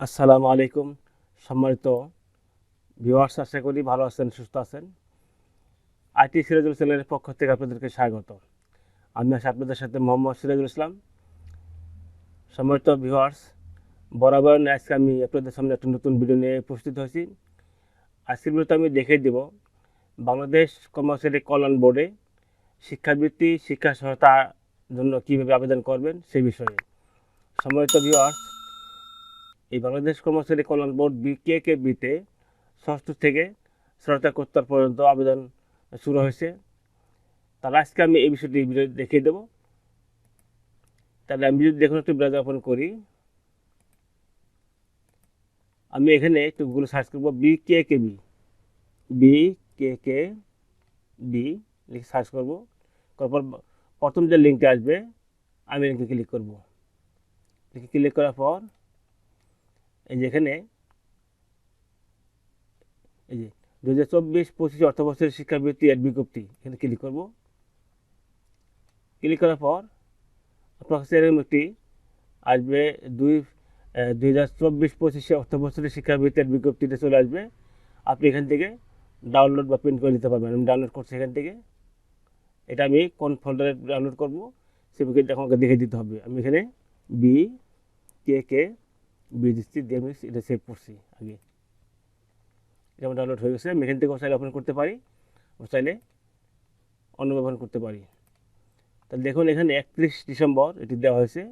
আসসালামু আলাইকুম, সম্মানিত ভিওয়ার্স আশা করি ভালো আছেন, সুস্থ আছেন। আইটি সিরাজুল চ্যানেলের পক্ষ থেকে আপনাদেরকে স্বাগত। আমি আছি আপনাদের সাথে মোহাম্মদ সিরাজুল ইসলাম। সম্মানিত ভিওয়ার্স বরাবর আজকে আমি আপনাদের সামনে একটা নতুন ভিডিও নিয়ে উপস্থিত হয়েছি। আজকের ভিডিওতে আমি দেখিয়ে দেব বাংলাদেশ কর্মচারী কল্যাণ বোর্ডে শিক্ষাবৃত্তি, শিক্ষা সহায়তার জন্য কীভাবে আবেদন করবেন সেই বিষয়ে। সম্মানিত ভিউয়ার্স এই বাংলাদেশ কর্মচারী কল্যাণ বোর্ড বি কে কে বিতে ষষ্ঠ থেকে স্নাতকোত্তর পর্যন্ত আবেদন শুরু হয়েছে। তাহলে আজকে আমি এই বিষয়টি ভিডিও দেখিয়ে দেবো। তাহলে আমি যদি দেখুন একটু বিরাজাপন করি। আমি এখানে একটু গুগলে সার্চ করব B K K B. B K K B লিখে সার্চ করব। তারপর প্রথম যে লিঙ্কটা আসবে, আমি লিঙ্কে ক্লিক করব। লিখে ক্লিক করার পর এই যে এখানে, এই যে দু হাজার চব্বিশ পঁচিশ অর্থ বছরের শিক্ষাবৃত্তি এর বিজ্ঞপ্তি, এখানে ক্লিক করব। ক্লিক করার পর আপনার কাছে এরকম একটি আসবে দুই দুই হাজার চব্বিশ পঁচিশে অর্থ বছরের শিক্ষাবৃত্তির বিজ্ঞপ্তিতে চলে আসবে। আপনি এখান থেকে ডাউনলোড বা প্রিন্ট করে নিতে পারবেন। আমি ডাউনলোড করছি এখান থেকে। এটা আমি কোন ফোল্ডারে ডাউনলোড করব সেগুলো আমাকে দেখে দিতে হবে। আমি এখানে বি কে কে দিয়ে আমি এটা সেভ করছি আগে। এটা আমার ডাউনলোড হয়ে গেছে, আমি এখান থেকে চাইলে ওপেন করতে পারি ও চাইলে অন্য ব্যবহার করতে পারি। তাহলে দেখুন এখানে একত্রিশ ডিসেম্বর এটি দেওয়া হয়েছে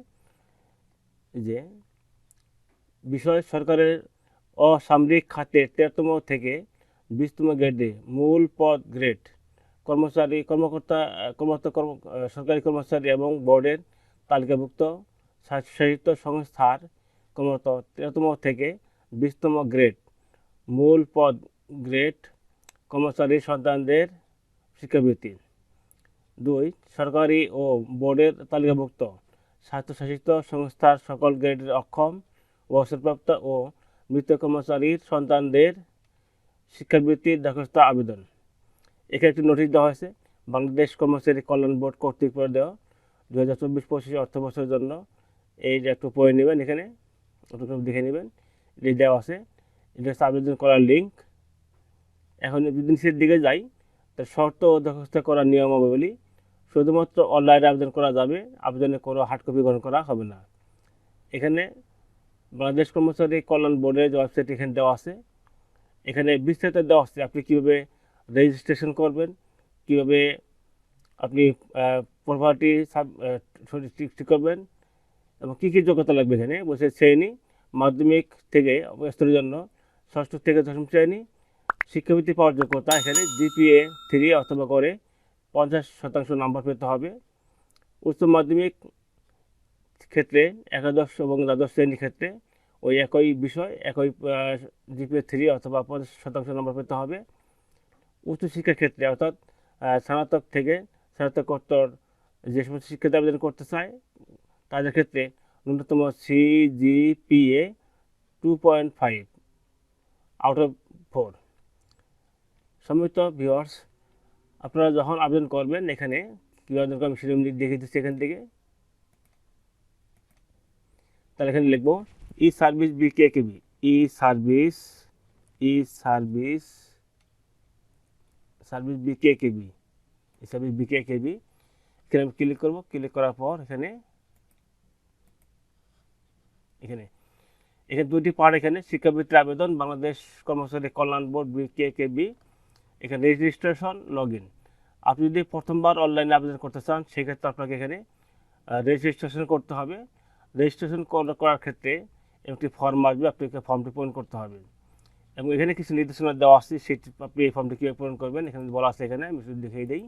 যে বিষয় সরকারের অসামরিক খাতে তেরোতম থেকে বিশতম গ্রেডে মূল পদ গ্রেড কর্মচারী, কর্মকর্তা কর্মকর্তা কর্ম সরকারি কর্মচারী এবং বোর্ডের তালিকাভুক্ত স্বায়ত্তশাসিত সংস্থার কর্মরত তেরোতম থেকে বিশতম গ্রেড মূল পদ গ্রেড কর্মচারী সন্তানদের শিক্ষাবৃত্তি। দুই, সরকারি ও বোর্ডের তালিকাভুক্ত স্বায়ত্তশাসিত সংস্থার সকল গ্রেডের অক্ষম, অবসরপ্রাপ্ত ও মৃত কর্মচারীর সন্তানদের শিক্ষাবৃত্তির দরখাস্ত আবেদন। এখানে একটি নোটিশ দেওয়া হয়েছে, বাংলাদেশ কর্মচারী কল্যাণ বোর্ড কর্তৃক করে দেওয়া। দু হাজার চব্বিশ পঁচিশ অর্থ বছরের জন্য এই যে একটু পড়ে নেবেন এখানে। অটোগ্রাফ দেখে নেবেন। যে দেওয়া আছে। এটা হচ্ছে আবেদন করার লিঙ্ক এখন যদি নিচের দিকে যাই তো শর্ত ও দরখাস্ত করার নিয়মাবলী, শুধুমাত্র অনলাইনে আবেদন করা যাবে, আবেদনে কোনো হার্ড কপি গ্রহণ করা হবে না। এখানে বাংলাদেশ কর্মচারী কল্যাণ বোর্ডের ওয়েবসাইট এখানে দেওয়া আছে। এখানে বিস্তারিত দেওয়া আছে আপনি কীভাবে রেজিস্ট্রেশন করবেন, কীভাবে আপনি প্রপার্টি সাব ঠিক করবেন এবং কী কী যোগ্যতা লাগবে এখানে? বসে শ্রেণি, মাধ্যমিক থেকে স্তরের জন্য, ষষ্ঠ থেকে দশম শ্রেণি, শিক্ষাবৃত্তি পাওয়ার যোগ্যতা এখানে জিপিএ থ্রি অথবা করে পঞ্চাশ শতাংশ নাম্বার পেতে হবে। উচ্চ মাধ্যমিক ক্ষেত্রে একাদশ এবং দ্বাদশ শ্রেণির ক্ষেত্রে ওই একই বিষয়, একই জিপিএ থ্রি অথবা পঞ্চাশ শতাংশ নাম্বার পেতে হবে। উচ্চশিক্ষার ক্ষেত্রে অর্থাৎ স্নাতক থেকে স্নাতকোত্তর যে সমস্ত শিক্ষার্থী আবেদন করতে চায় তাদের ক্ষেত্রে ন্যূনতম CGPA two point five out of four সম্মিলিত ভিওয়ার্স আপনারা যখন আবেদন করবেন এখানে কী আবেদন করবেন সেটা আমি দেখে দিচ্ছি এখান থেকে। তাহলে এখানে লিখব e service B K K B e service e service service B K K B service B K K B এখানে আমি ক্লিক করব ক্লিক করার পর এখানে এখানে। এখানে দুটি পার্ট এখানে, শিক্ষাবৃত্তির আবেদন, বাংলাদেশ কর্মচারী কল্যাণ board B K K B এখানে রেজিস্ট্রেশন লগ ইন আপনি যদি প্রথমবার অনলাইনে আবেদন করতে চান, সেক্ষেত্রে আপনাকে এখানে রেজিস্ট্রেশন করতে হবে। রেজিস্ট্রেশন করার ক্ষেত্রে একটি ফর্ম আসবে, আপনাকে ফর্মটি পূরণ করতে হবে। এবং এখানে কিছু নির্দেশনা দেওয়া আছে, সেটি আপনি এই ফর্মটি কীভাবে পূরণ করবেন, এখানে বলা আছে এখানে, আমি দেখিয়ে দিই।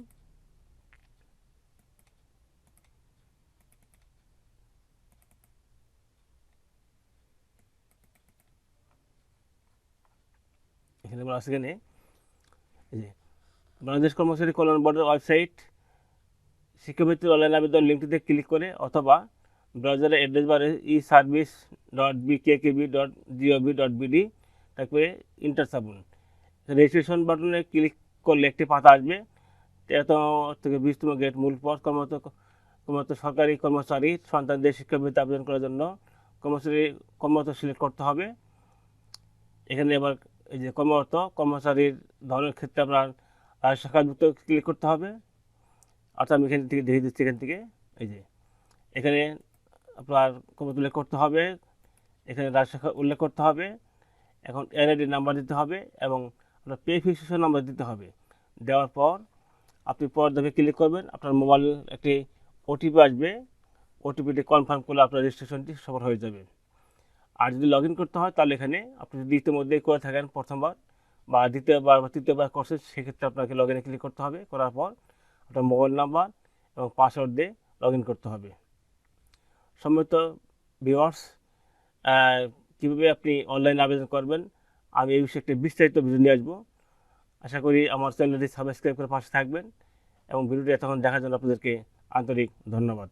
বলা আছে এখানে। এই যে, বাংলাদেশ কর্মচারী কল্যাণ বোর্ডের ওয়েবসাইট শিক্ষাবৃত্তির অনলাইন আবেদন লিঙ্কটিতে ক্লিক করে অথবা ব্রাউজারের অ্যাড্রেস বারে e service dot B K K B dot gov dot BD তারপরে ইন্টার চাপুন। রেজিস্ট্রেশন বাটনে ক্লিক করলে একটি পাতা আসবে। তেরোতম থেকে বিশতম গেট মূল পথ কর্মরত কর্মরত সরকারি কর্মচারী, সন্তানদের শিক্ষাবৃত্তি আবেদন করার জন্য কর্মচারী কর্মরত সিলেক্ট করতে হবে। এখানে এবার এই যে কর্মরত, কর্মচারীর ধরনের ক্ষেত্রে আপনার শাখাযুক্ত ক্লিক করতে হবে। অর্থাৎ আমি এখান থেকে দেখে দিচ্ছি এখান থেকে। এই যে, এখানে আপনার কর্মরত উল্লেখ করতে হবে। এখানে রাজ্য শাখা উল্লেখ করতে হবে। এখন এনআইডি নাম্বার দিতে হবে এবং আপনার পে ফিক্সেশন নাম্বার দিতে হবে। দেওয়ার পর আপনি পর ধাপে ক্লিক করবেন। আপনার মোবাইল একটি ওটিপি আসবে। ওটিপিটি কনফার্ম করলে আপনার রেজিস্ট্রেশনটি সফল হয়ে যাবে। আর যদি লগ করতে হয়, তাহলে এখানে আপনি যদি ইতিমধ্যেই করে থাকেন প্রথমবার বা দ্বিতীয়বার বা তৃতীয়বার করছেন সেক্ষেত্রে আপনাকে লগ ইনে ক্লিক করতে হবে। করার পর আপনার মোবাইল নাম্বার এবং পাসওয়ার্ড দিয়ে লগ করতে হবে। সম্মিলিত ভিওয়ার্স কীভাবে আপনি অনলাইনে আবেদন করবেন, আমি এই বিষয়ে একটি বিস্তারিত ভিডিও নিয়ে আসব। আশা করি আমার চ্যানেলটি সাবস্ক্রাইব করে পাশে থাকবেন এবং ভিডিওটি এতক্ষণ দেখার জন্য আপনাদেরকে আন্তরিক ধন্যবাদ।